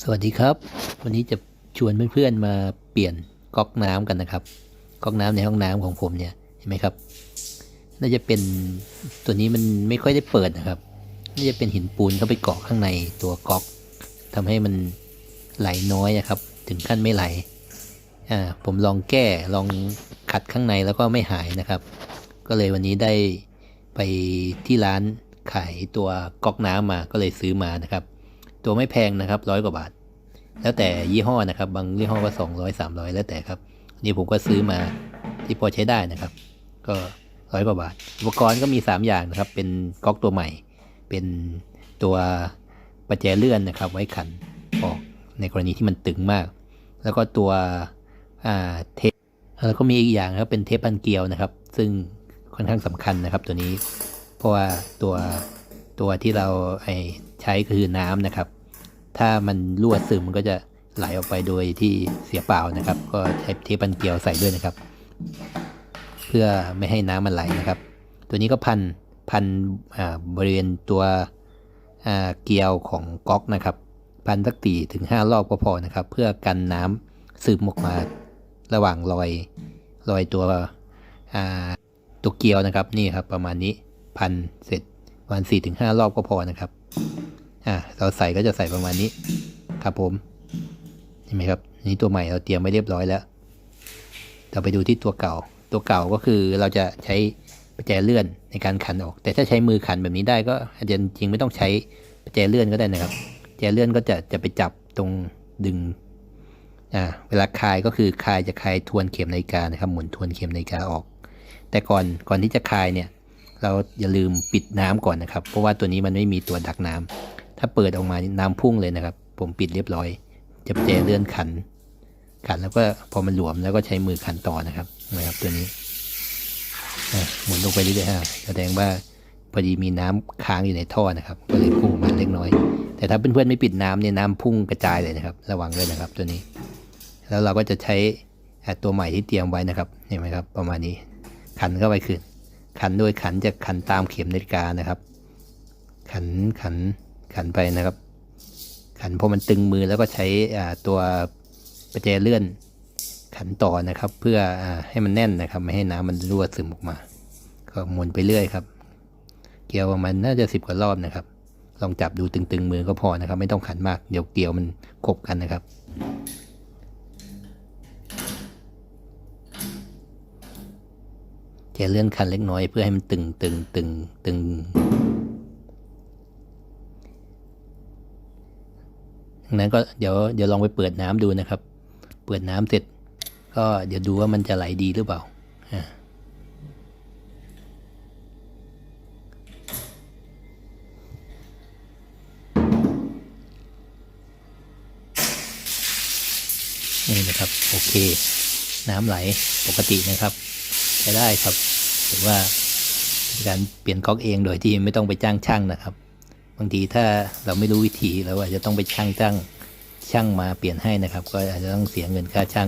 สวัสดีครับ วันนี้จะชวนเพื่อนๆมาเปลี่ยนก๊อกน้ำกันนะครับ ก๊อกน้ำในห้องน้ำของผมเนี่ยเห็นไหมครับ น่าจะเป็นตัวนี้มันไม่ค่อยได้เปิดนะครับ น่าจะเป็นหินปูนเข้าไปเกาะข้างในตัวก๊อกทำให้มันไหลน้อยนะครับ ถึงขั้นไม่ไหล อ่า ผมลองแก้ลองขัดข้างในแล้วก็ไม่หายนะครับ ก็เลยวันนี้ได้ไปที่ร้านขายตัวก๊อกน้ำมาก็เลยซื้อมานะครับ ตัวไม่แพงนะครับร้อยกว่าบาท แล้วแต่ยี่ห้อนะครับ บางยี่ห้อก็สองร้อยสามร้อยแล้วแต่ครับ นี่ผมก็ซื้อมาที่พอใช้ได้นะครับ ก็ร้อยกว่าบาท อุปกรณ์ก็มี 3 อย่างนะครับ เป็นก๊อกตัวใหม่ เป็นตัวประแจเลื่อนนะครับ ไว้ขันออกในกรณีที่มันตึงมาก แล้วก็ตัวอ่าเทปแล้วก็มีอีกอย่างครับเป็นเทปพันเกลียวนะครับ ซึ่งค่อนข้างสำคัญนะครับ ตัวนี้ เพราะว่าตัวตัวที่เราใช้คือน้ำนะครับ ถ้ามันรั่วซึมมันก็จะไหลออกไปโดยที่เสียเปล่านะครับ ก็ใช้เทปันเกลียวใส่ด้วยนะครับ เพื่อไม่ให้น้ำมันไหลนะครับ ตัวนี้ก็พันพันบริเวณตัวเกลียวของก๊อกนะครับ พันสักตีถึงห้ารอบก็พอนะครับ เพื่อกันน้ำซึมออกมาระหว่างรอยรอยตัวตัวเกลียวนะครับนี่ครับประมาณนี้พันเสร็จประมาณสี่ถึงห้ารอบก็พอนะครับ อ่าเราใส่ก็จะใส่ประมาณนี้ครับผมเห็นไหมครับนี่ตัวใหม่เราเตรียมไว้เรียบร้อยแล้ว เราไปดูที่ตัวเก่า ตัวเก่าก็คือเราจะใช้ประแจเลื่อนในการขันออก แต่ถ้าใช้มือขันแบบนี้ได้ก็อาจจะจริงไม่ต้องใช้ประแจเลื่อนก็ได้นะครับประแจเลื่อนก็จะจะไปจับตรงดึงอ่าเวลาคลายก็คือคลายจะคลายทวนเข็มนาฬิกานะครับหมุนทวนเข็มนาฬิกาออก แต่ก่อนก่อนที่จะคลายเนี่ย เราอย่าลืมปิดน้ำก่อนนะครับ เพราะว่าตัวนี้มันไม่มีตัวดักน้ำ ถ้าเปิดออกมาน้ำพุ่งเลยนะครับ ผมปิดเรียบร้อยจะประแจเลื่อนขัน ขันแล้วก็พอมันหลวมแล้วก็ใช้มือขันต่อนะครับนะครับ ตัวนี้หมุนลงไปเรื่อยๆอะแสดงว่าพอดีมีน้ำค้างอยู่ในท่อนะครับ ก็เลยพุ่งมาเล็กน้อย แต่ถ้าเพื่อนๆไม่ปิดน้ำเนี่ยน้ำพุ่งกระจายเลยนะครับ ระวังด้วยนะครับ ตัวนี้ แล้วเราก็จะใช้ตัวใหม่ที่เตรียมไว้นะครับเห็นไหมครับ ประมาณนี้ ขันเข้าไปขึ้นขันโดยขันจะขันตามเข็มนาฬิกานะครับ ขันขัน ขันไปนะครับ ขันพอมันตึงมือแล้วก็ใช้ตัวประแจเลื่อนขันต่อนะครับ เพื่ออให้มันแน่นนะครับ ไม่ให้น้ำมันรั่วซึมออกมา ก็หมุนไปเรื่อยครับ เกลียวประมาณน่าจะสิบกว่ารอบนะครับ ลองจับดูตึงๆมือก็พอนะครับ ไม่ต้องขันมากเดี๋ยวเกลียวมันขบกันนะครับแกเลื่อนคันเล็กน้อยเพื่อให้มันตึงตึงตึงตึงดัง นั้นก็เดี๋ยวเดี๋ยวลองไปเปิดน้ำดูนะครับ เปิดน้ำเสร็จ ก็เดี๋ยวดูว่ามันจะไหลดีหรือเปล่าอนี่นะครับ โอเค น้ำไหลปกตินะครับใช้ได้ครับถือว่าการเปลี่ยนก๊อกเองโดยที่ไม่ต้องไปจ้างช่างนะครับ บางทีถ้าเราไม่รู้วิธีเราอาจจะต้องไปช่างจ้างช่างมาเปลี่ยนให้นะครับ ก็อาจจะต้องเสียเงินค่าช่าง